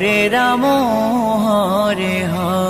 রে রাম হরে হরে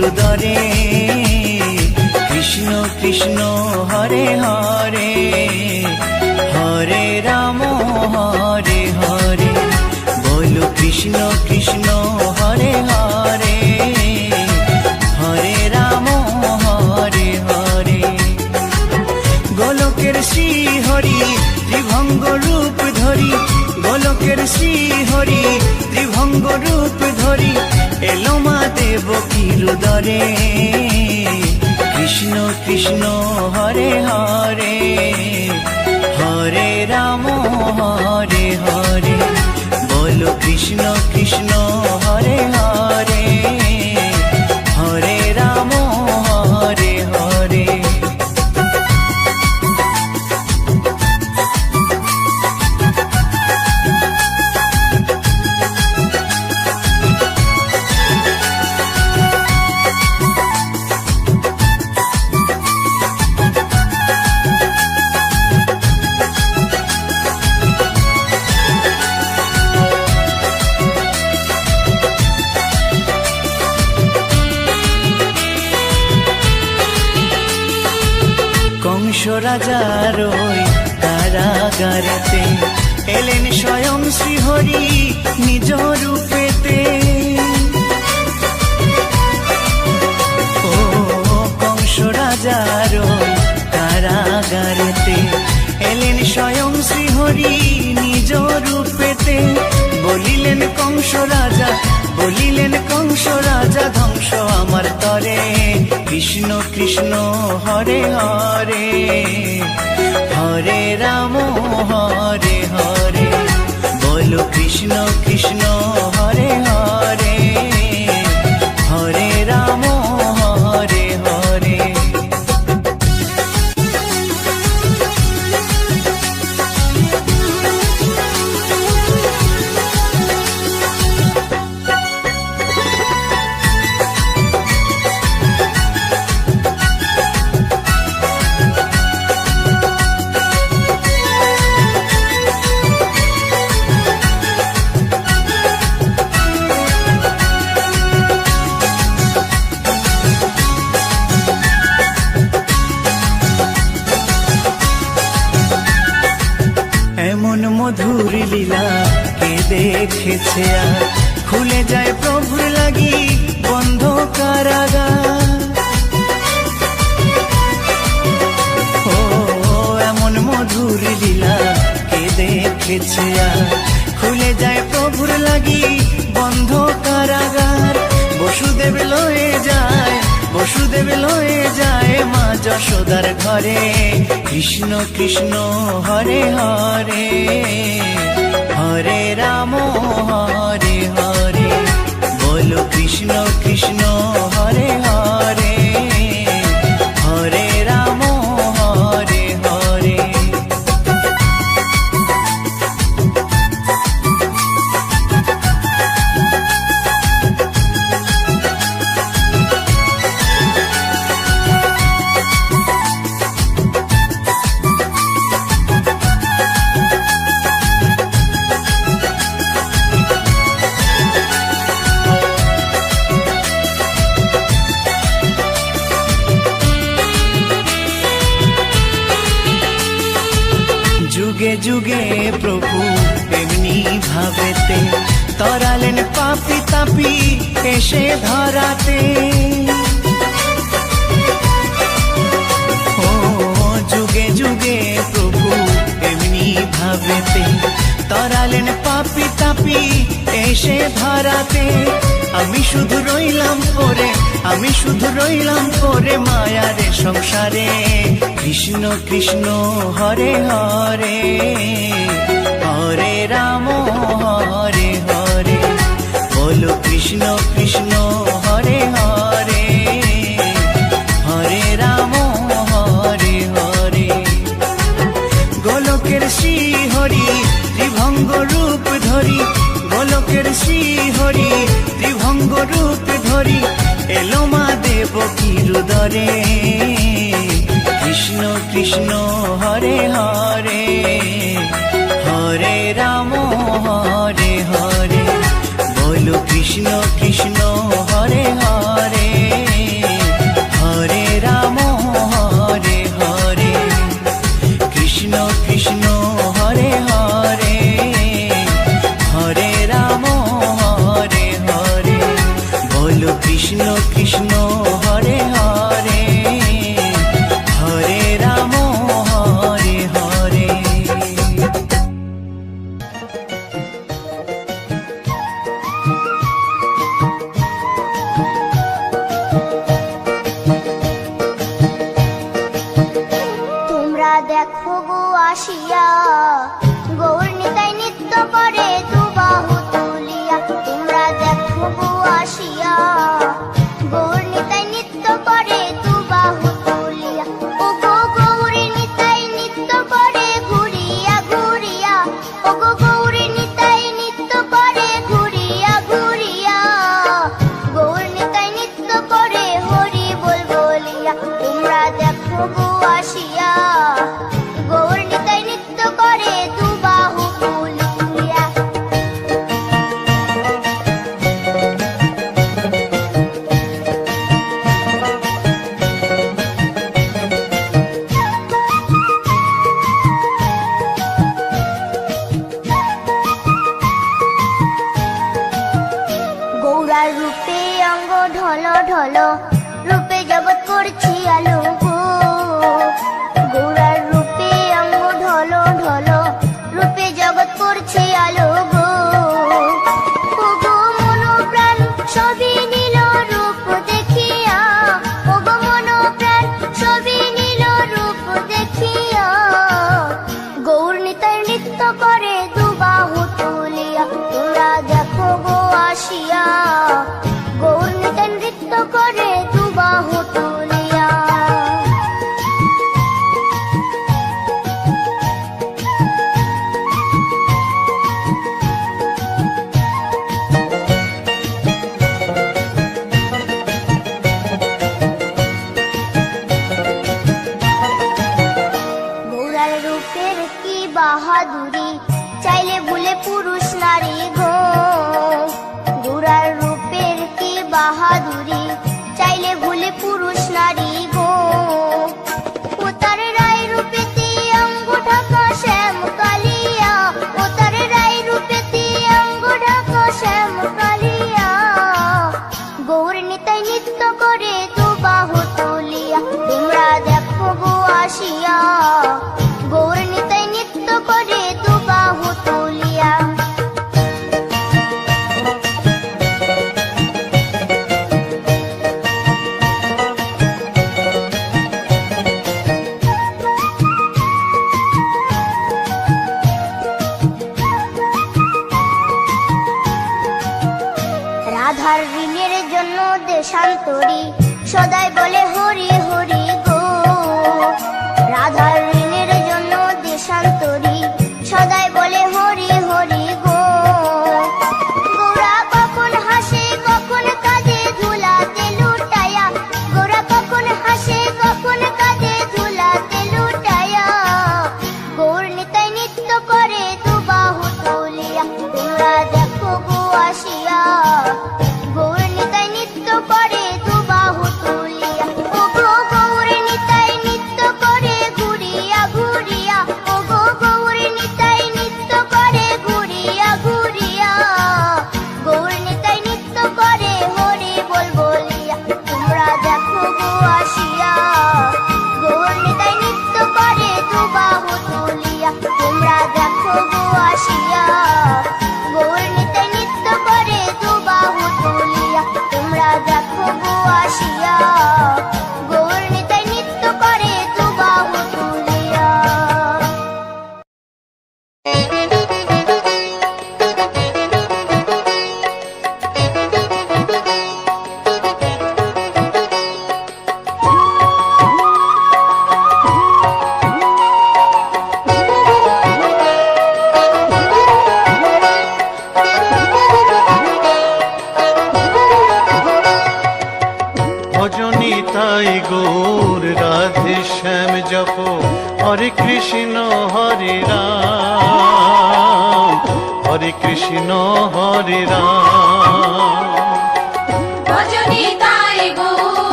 কিরুদরে কৃষ্ণ কৃষ্ণ, হরে হরে। হরে রাম, হরে হরে। বলো কৃষ্ণ কৃষ্ণ, হরে হরে। হরে রাম, হরে হরে। গোলকের শ্রী হরি ত্রিভঙ্গ রূপ ধরি। গোলকের শ্রী হরি মা দেব কিরুদরে কৃষ্ণ কৃষ্ণ, হরে হরে। হরে রাম, হরে হরে। বলো কৃষ্ণ কৃষ্ণ, হরে হরে। ওই কারাগারেতে। এলেন স্বয়ং শ্রীহরি নিজ রূপেতে। বলিলেন, কংস রাজা, বলিলেন, কংস রাজা, ধ্বংস আমার তরে। কৃষ্ণ কৃষ্ণ, হরে হরে। হরে রাম, হরে হরে। বলো, কৃষ্ণ কৃষ্ণ কে দেখেছে আর খুলে যায় প্রভুর লাগি বন্ধ কারাগার। ও, এমন মধুর লীলা কে দেখেছে আর খুলে যায় প্রভুর লাগি বন্ধ কারাগার। বসুদেব লয়ে যায়, বসুদেব লয়ে যায় মা যশোদার ঘরে। কৃষ্ণ কৃষ্ণ, হরে হরে। তরালেন পাপি তাপি এসে ধরাতে। ও যুগে যুগে প্রভু এমনি ভাবেতে। তরালেন পাপি তাপি এসে ধরাতে। আমি শুধু রইলাম পরে আমি শুধু রইলাম পরে মায়ারে সংসারে। কৃষ্ণ কৃষ্ণ, হরে হরে হরে রাম, হরে হরে। বলো কৃষ্ণ কৃষ্ণ, হরে হরে হরে রাম, হরে হরে। গোলকের হরি ত্রিভঙ্গ রূপ ধরি, গোলকের শ্রী হরি ত্রিভঙ্গ রূপ ধরি, এলো মা দেব কিরুদরে। কৃষ্ণ কৃষ্ণ, হরে হরে হরে রাম, হরে হরে। বলো কৃষ্ণ কৃষ্ণ হরে হরে। 起呀 করে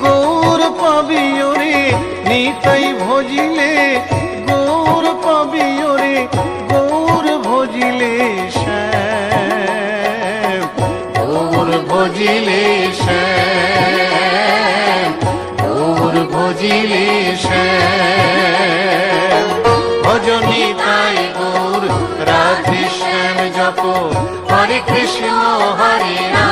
গৌর পাবি ওরে, নিতাই ভজিলে। গৌর পাবি ওরে, গৌর ভজিলে শ্যাম। গৌর ভজিলে শ্যাম। গৌর ভজিলে শ্যাম। ভজনী তাই গৌর, রাধে শ্যাম জপ। হরে কৃষ্ণ, হরে রাম।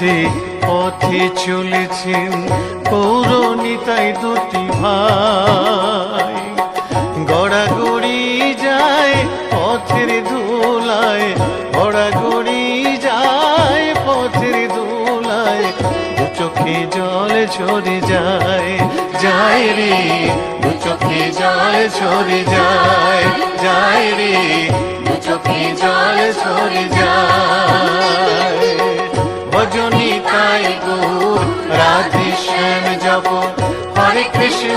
নদিয়ার পথে চলেছেন পৌরনিতাই দুটি ভাই। গড়াগড়ি যায় পথের ধুলায় গড়াগড়ি যায় পথের ধুলায় দু চোখে জল ঝরে যায় যায় রে, দু চোখে জল ঝরে যায় যায় রে, দু চোখে জল ঝরে যায়। তাই গৌর রাধে শ্যাম জপ হরে কৃষ্ণ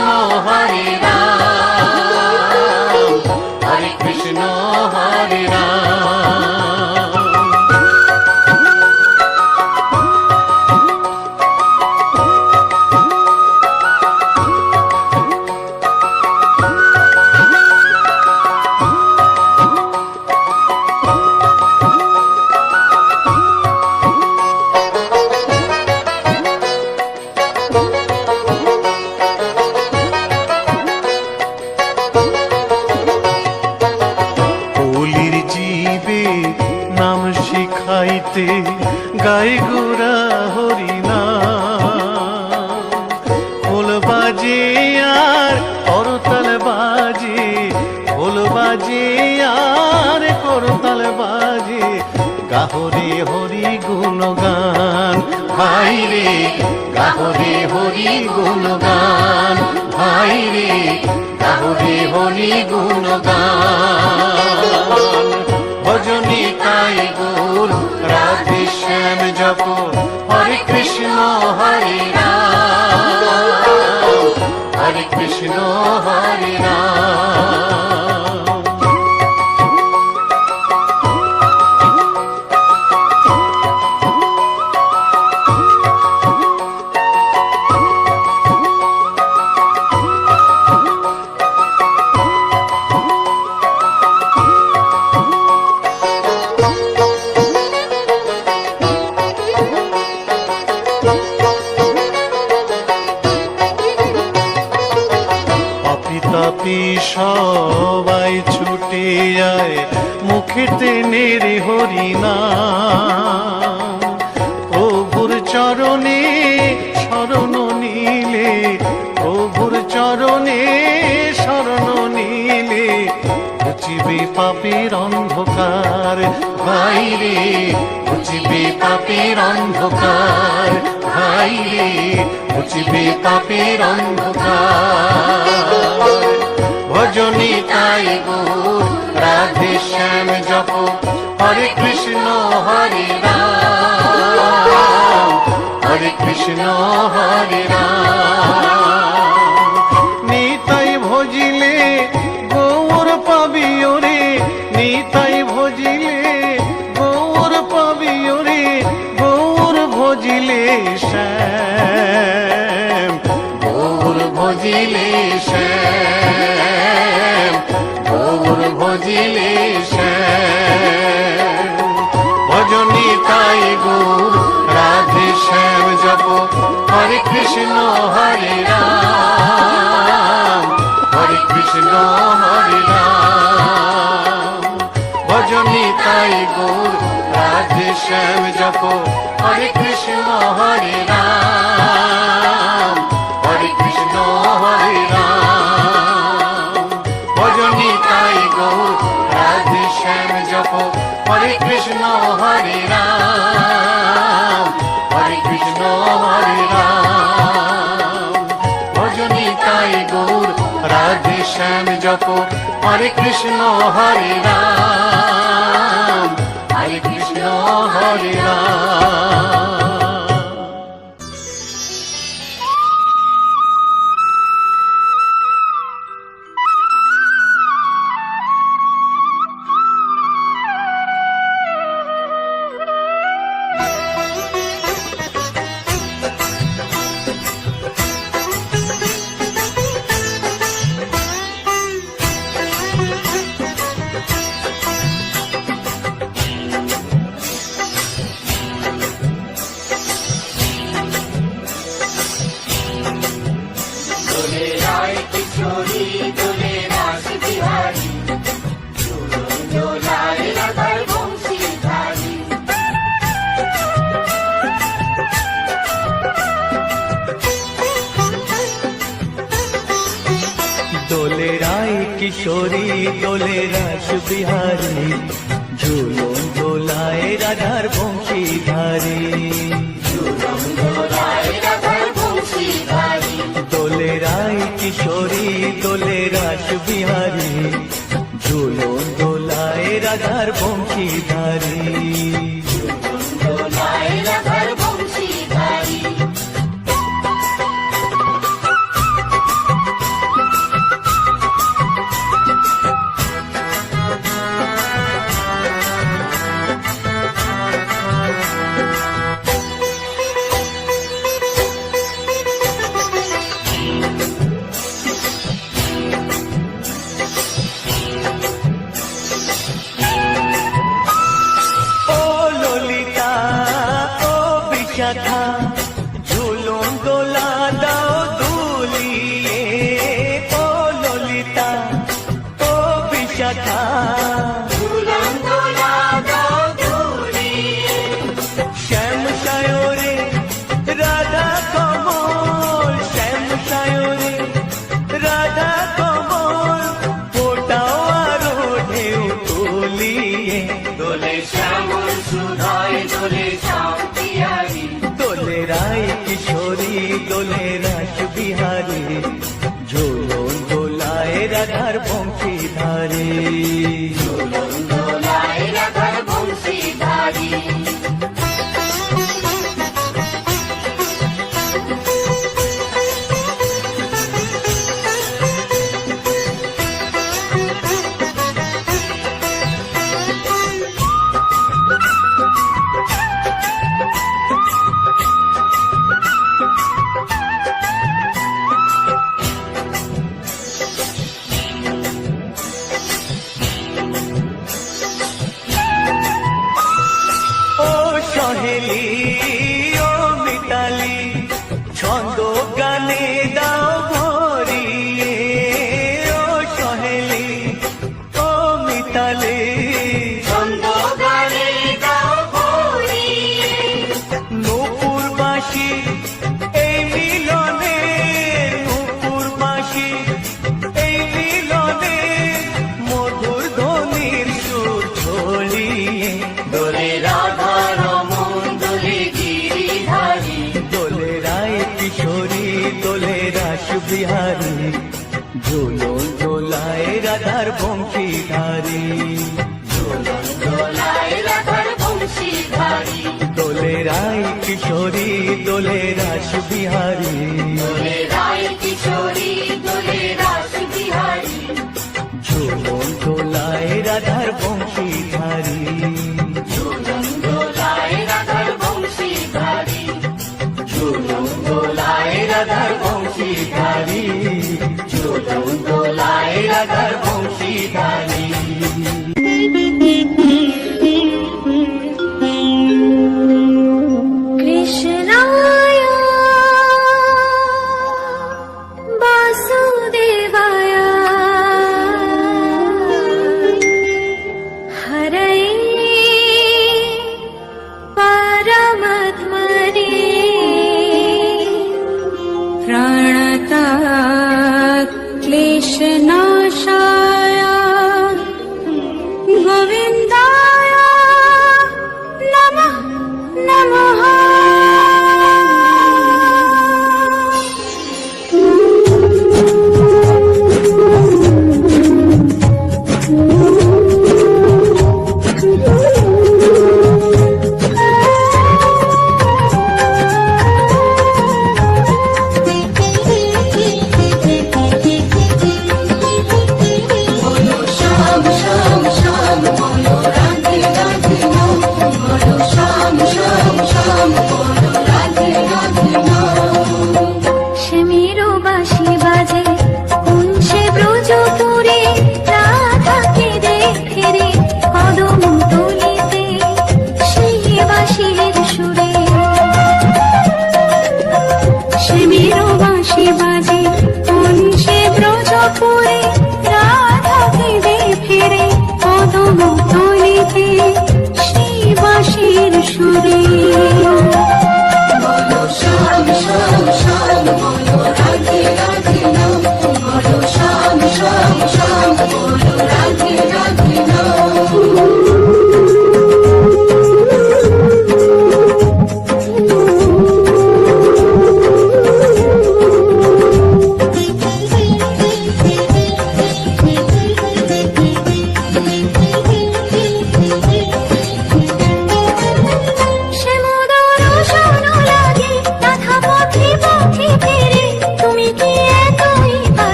গাহরে হরি গুণগান। ভাই রে, গাহরে হরি গুণগান। ভাই রে, গাহরে হরি গুণগান। ভজনী তাই গুর রাধে শ্যাম জপ। হরে কৃষ্ণ, হরে রাম। হরে কৃষ্ণ, হরে রাম। শ্যাম জপ হরে কৃষ্ণ হরে রাম। হরে কৃষ্ণ হরে রাম। কৃষ্ণ হরে রাম, হরে কৃষ্ণ হরে রাম। ভজনী তাই গৌর, রাধে শ্যাম জপ, হরে কৃষ্ণ হরে রাম হরে কৃষ্ণ হরে রাম। হরে কৃষ্ণ হরে রাম। কিশোরী দোলে রাস বিহারী ঝুলন দোলায় রাধার বংশীধারী। বিহারী, ঝোলন দোলায় রাধার বংশীধারী। দোলে রায় কিশোরী, দোলে রাস বিহারী। ঝোলন দোলায় রাধার বংশীধারী। রাধার বংশীধারী।